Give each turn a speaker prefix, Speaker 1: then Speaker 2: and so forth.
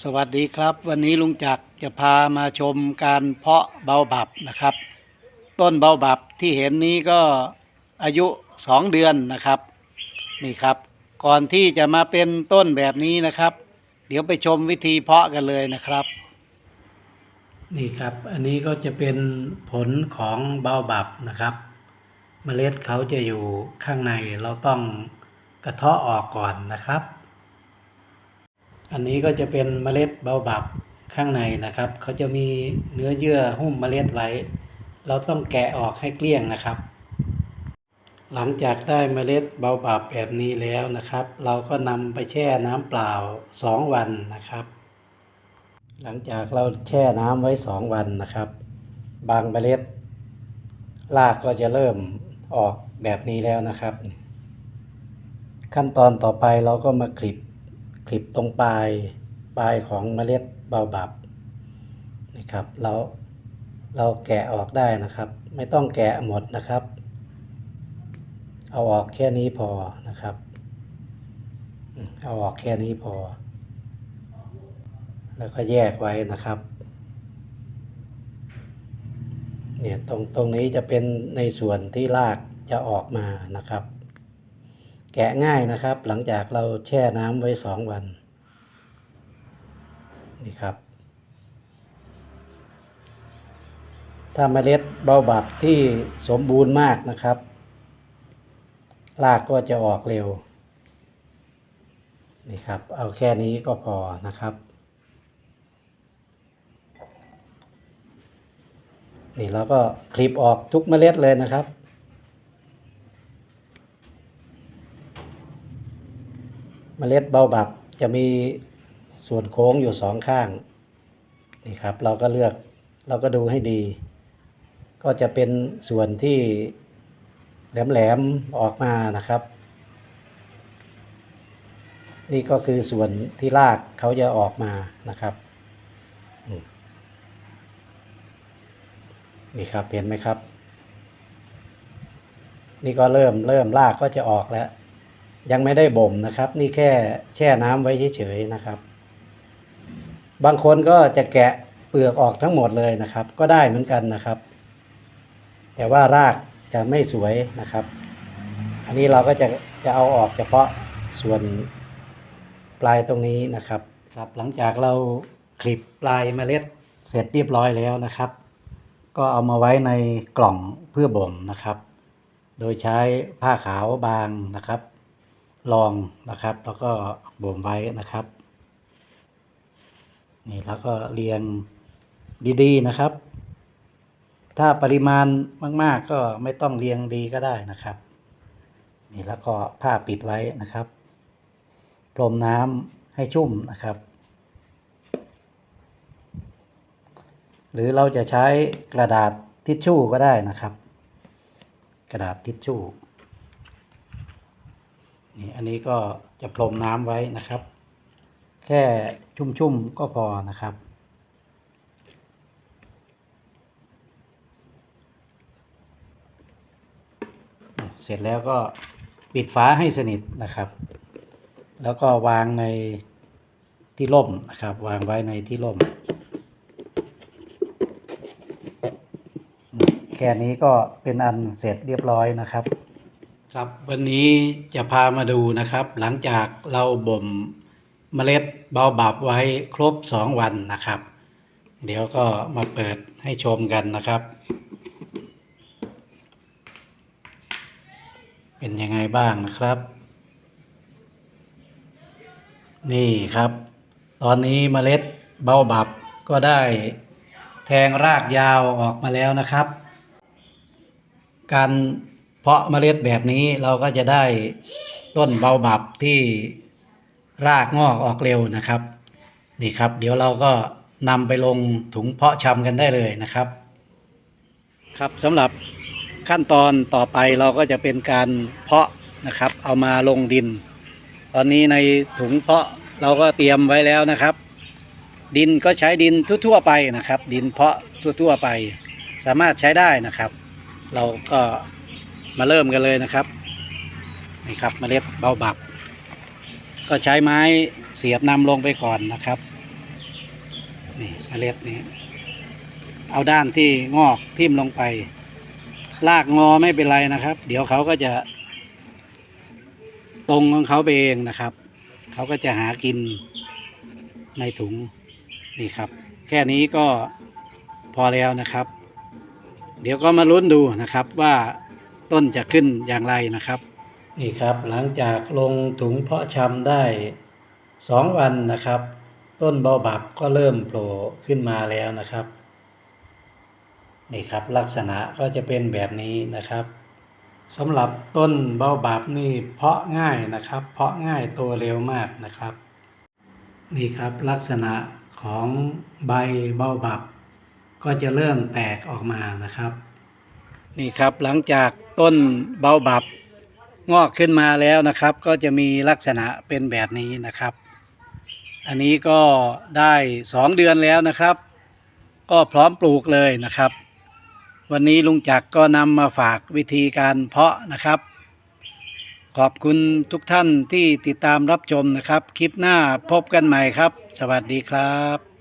Speaker 1: สวัสดีครับ วันนี้ลุงจักจะพามาชมการเพาะเบาบับนะครับ ต้นเบาบับที่เห็นนี้ก็อายุสองเดือนนะครับนี่ครับ ก่อนที่จะมาเป็นต้นแบบนี้นะครับ เดี๋ยวไปชมวิธีเพาะกันเลยนะครับ นี่ครับ อันนี้ก็จะเป็นผลของเบาบับนะครับเมล็ดเขาจะอยู่ข้างในเราต้องกระเทาะออกก่อนนะครับ อันนี้ก็จะเป็นเมล็ดเบาบับข้างในนะครับ เขาจะมีเนื้อเยื่อหุ้มเมล็ดไว้ เราต้องแกะออกให้เกลี้ยงนะครับ หลังจากได้เมล็ดเบาบับแบบนี้แล้วนะครับ เราก็นำไปแช่น้ำเปล่า 2 วันนะครับ หลังจากเราแช่น้ำไว้ 2 วันนะครับ บางเมล็ดรากก็จะเริ่มออกแบบนี้แล้วนะครับ ขั้นตอนต่อไปเราก็มาคลิป ลิปตรงปลายปลายของเมล็ดเบาบับนี่ครับเราเราแกะออกได้นะครับ ไม่ต้องแกะหมดนะครับ เอาออกแค่นี้พอนะครับเอาออกแค่นี้พอ แล้วก็แยกไว้นะครับเนี่ยตรงตรงนี้จะเป็นในส่วนที่รากจะออกมานะครับ แกะง่ายนะครับ หลังจากเราแช่น้ำไว้สองวัน นี่ครับ ถ้าเมล็ดเบาบับที่สมบูรณ์มากนะครับรากก็จะออกเร็ว นี่ครับ เอาแค่นี้ก็พอนะครับ นี่เราก็คลิปออกทุกเมล็ดเลยนะครับ มล็ดเบาบับจะมีส่วนโค้งอยู่สองข้างนี่ครับ เราก็เลือกเราก็ดูให้ดี ก็จะเป็นส่วนที่แหลมๆออกมานะครับ นี่ก็คือส่วนที่รากเขาจะออกมานะครับนี่ครับเห็นไหมครับ นี่ก็เริ่มเริ่มรากก็จะออกแล้ว ยังไม่ได้บ่มนะครับ นี่แค่แช่น้ำไว้เฉยๆนะครับ บางคนก็จะแกะเปลือกออกทั้งหมดเลยนะครับ ก็ได้เหมือนกันนะครับ แต่ว่ารากจะไม่สวยนะครับ อันนี้เราก็จะจะเอาออกเฉพาะส่วนปลายตรงนี้นะครับครับ หลังจากเราคลิปปลายเมล็ดเสร็จเรียบร้อยแล้วนะครับ ก็เอามาไว้ในกล่องเพื่อบ่มนะครับ โดยใช้ผ้าขาวบางนะครับ รองนะครับ แล้วก็บ่มไว้นะครับ นี่แล้วก็เรียงดีๆนะครับ ถ้าปริมาณมาก ๆ ก็ไม่ต้องเรียงดีก็ได้นะครับ นี่แล้วก็ผ้าปิดไว้นะครับพรมน้ำให้ชุ่มนะครับ หรือเราจะใช้กระดาษทิชชู่ก็ได้นะครับ กระดาษทิชชู่ นี่อันนี้ก็จะพรมน้ำไว้นะครับ แค่ชุ่มๆก็พอนะครับเสร็จแล้วก็ปิดฝาให้สนิทนะครับ แล้วก็วางในที่ร่มนะครับ วางไว้ในที่ร่ม แค่นี้ก็เป็นอันเสร็จเรียบร้อยนะครับ ครับวันนี้จะพามาดูนะครับ หลังจากเราบ่มเมล็ดเบาบับไว้ครบสองวันนะครับ เดี๋ยวก็มาเปิดให้ชมกันนะครับ เป็นยังไงบ้างนะครับ นี่ครับ ตอนนี้เมล็ดเบาบับก็ได้แทงรากยาวออกมาแล้วนะครับ การ เพราะเมล็ดแบบนี้เราก็จะได้ต้นเบาบับที่รากงอกออกเร็วนะครับ นี่ครับ เดี๋ยวเราก็นำไปลงถุงเพาะชำกันได้เลยนะครับ ครับสำหรับขั้นตอนต่อไปเราก็จะเป็นการเพาะนะครับ เอามาลงดิน ตอนนี้ในถุงเพาะเราก็เตรียมไว้แล้วนะครับ ดินก็ใช้ดินทั่วๆไปนะครับ ดินเพาะทั่วๆไป สามารถใช้ได้นะครับ เราก็ มาเริ่มกันเลยนะครับนี่ครับเมล็ดเบาบับ ก็ใช้ไม้เสียบนำลงไปก่อนนะครับนี่เมล็ดนี้ เอาด้านที่งอกทิ่มลงไป ลากงอไม่เป็นไรนะครับ เดี๋ยวเขาก็จะ ตรงของเขาไปเองนะครับ เขาก็จะหากินในถุงนี่ครับ แค่นี้ก็พอแล้วนะครับ เดี๋ยวก็มาลุ้นดูนะครับว่า ต้นจะขึ้นอย่างไรนะครับ นี่ครับหลังจากลงถุงเพาะชำได้สองวันนะครับ ต้นเบาบับก็เริ่มโผล่ขึ้นมาแล้วนะครับ นี่ครับลักษณะก็จะเป็นแบบนี้นะครับสำหรับต้นเบาบับนี่เพาะง่ายนะครับ เพาะง่ายโตเร็วมากนะครับ นี่ครับลักษณะของใบเบาบับก็จะเริ่มแตกออกมานะครับ นี่ครับหลังจากต้นเบาบับงอกขึ้นมาแล้วนะครับ ก็จะมีลักษณะเป็นแบบนี้นะครับ อันนี้ก็ได้สองเดือนแล้วนะครับ ก็พร้อมปลูกเลยนะครับ วันนี้ลุงจักรก็นำมาฝากวิธีการเพาะนะครับ ขอบคุณทุกท่านที่ติดตามรับชมนะครับ คลิปหน้าพบกันใหม่ครับ สวัสดีครับ